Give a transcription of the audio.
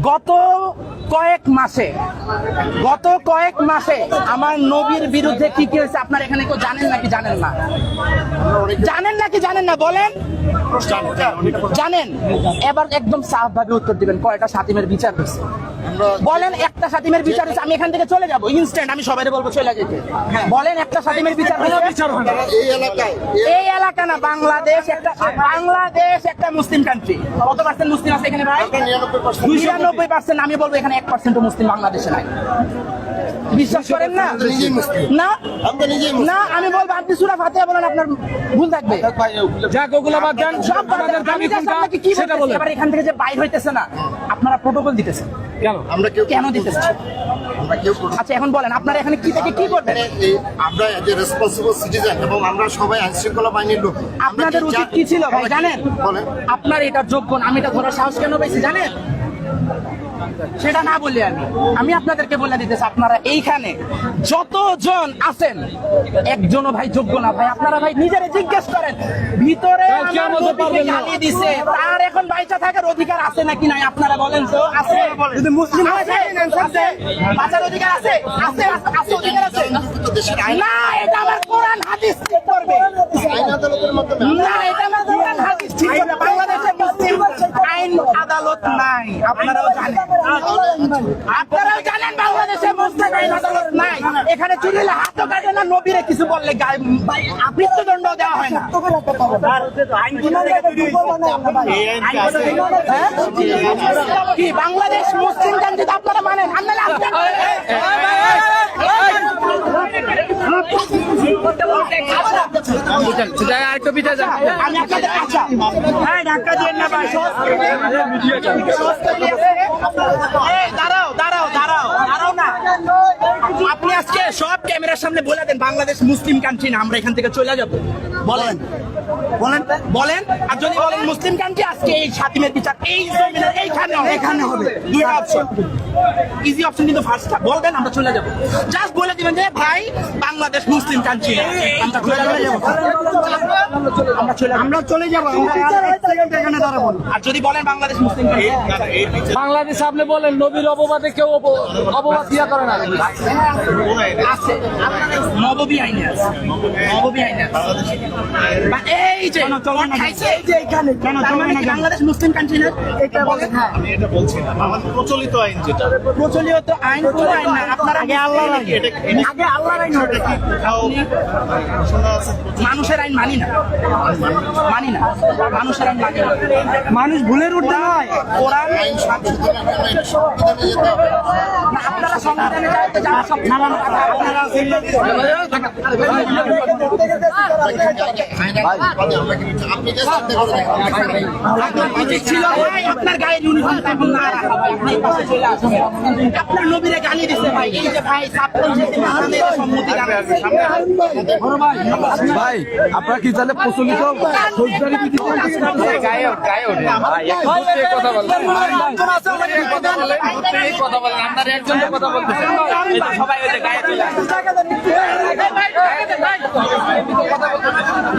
গত কয়েক মাসে গত কয়েক মাসে আমার নবীর বিরুদ্ধে কি কি হয়েছে আপনার এখানে কেউ জানেন নাকি জানেন না? জানেন নাকি জানেন না? বলেন। জানেন এবার একদম সাফ ভাবে উত্তর দিবেন। কয়টা সাতিমের বিচার হয়েছে? বলেন একটা সাতিমের বিচার হয়েছে আমি এখান থেকে চলে যাব ইনস্ট্যান্ট আমি সবাই বলব চলে যেতে। বলেন একটা সাতিমের বিচার হয়েছে। এই এলাকায়। এই এলাকা না বাংলাদেশ একটা বাংলাদেশ একটা মুসলিম কান্ট্রি কত পার্সেন্ট মুসলিম আছে এখানে ভাই? নিরানব্বই পার্সেন্ট আমি বলব এখানে এক পার্সেন্ট মুসলিম বাংলাদেশে নাই। বিশ্বাস করেন না? না। না আমি বলব আপনি সুরা ফাতিহা বলেন আপনার ভুল থাকবে। যাক ওগুলো বাদ দেন। সব বাদ আপনাদের দাবি কোনটা? কি সেটা বলেন। এবার এখান থেকে যে বাইর হইতেছে না আপনারা প্রোটোকল দিতেছেন। কেন? আমরা কেউ কেন দিতেছেন। আচ্ছা এখন বলেন আপনারা এখানে কি থেকে কি করবেন? আমরা যে রেসপন্সিবল সিটিজেন এবং আমরা সবাই আইন শৃঙ্খলা বাহিনীর লোক। আপনাদের উচিত কি ছিল ভাই জানেন? বলেন। আপনার এটা যোগ্য না, আমি এটা ধরার সাহস কেন পেয়েছি জানেন? সেটা না বলি আমি আমি আপনাদেরকে বলে দিতেছি আপনারা এইখানে যতজন আছেন একজনও ভাই যোগ্য না। ভাই আপনারা ভাই নিজেরে জিজ্ঞেস করেন ভিতরে। গালি দিছে তার এখন বাইচা থাকার অধিকার আছে নাকি নাই আপনারা বলেন তো আছে? যদি মুসলিম আছে বাঁচার অধিকার আছে? আছে আছে, অধিকার আছে? না এটা আমার কোরআন হাদিস করবে? না এটা আমার কোরআন হাদিস ঠিক করে বাংলাদেশে মুসলিম আইন আদালত নাই আপনারাও জানেন আপনারাও জানেন বাংলাদেশে মুসলিম আইন আদালত নাই এখানে চুরিলে হাতও কাটে না নবীরে কিছু বললে মৃত্যুদণ্ড দেওয়া হয় না হ্যাঁ? কি বাংলাদেশ মুসলিম কান্ট্রি আপনারা মানেন আপনারা সেটা আরেকটু পিঠা যান আমি আপনাদের আচ্ছা হ্যাঁ ধাক্কা দিয়ে না ভাই দাঁড়াও দাঁড়াও দাঁড়াও দাঁড়াও না। আপনি আজকে সব ক্যামেরার সামনে বলে দেন বাংলাদেশ মুসলিম কান্ট্রি না আমরা এখান থেকে চলে যাব। বলেন। বলেন। বলেন আর যদি বলেন মুসলিম কান্ট্রি আজকে এই সাতিমের বিচার এই জমিনের এইখানে এখানে হবে। দুইটা অপশন ইজি অপশন কিন্তু ফার্স্টটা বলবেন আমরা চলে যাব। জাস্ট বলে দিবেন যে ভাই বাংলাদেশ মুসলিম কান্ট্রি আমরা চলে যাব। আমরা চলে আমরা চলে যাব। এখানে দাঁড়াবো। আর যদি বলেন বাংলাদেশ মুসলিম কান্ট্রি বাংলাদেশ আপনি বলেন নবীর অপবাদে কেউ অপ- অপবাদ দিয়া করে না। আছে নববী আইনে আছে নববী আইনে আছে এই যে খাইছে এই যে এখানে মানে বাংলাদেশ মুসলিম কান্ট্রি না এটা বলে হ্যাঁ আমি এটা বলছি না আমাদের প্রচলিত আইন যেটা প্রচলিত আইন কোনো আইন না আপনার আগে আল্লাহর আইন আগে আল্লাহর আইন হবে কি কোথাও মানুষের আইন মানি না মানি না মানুষের আইন মানি না মানুষ ভুলের উঠতে হয় কোরআন আইন আপনারা সংবিধানে সব নানান কথা আপনারা আপনার গায়ের ইউনিফর্ম এখন না রাখা ভাই পাশে চলে আপনার নবীরে গালি দিছে ভাই এই যে ভাই আপনারা কি জানে প্রচলিত ফৌজদারি গায়ে গায়ে কথা বলেন কথা আপনার একজন কথা বলতেছেন সবাই গায়ে চলে আসে।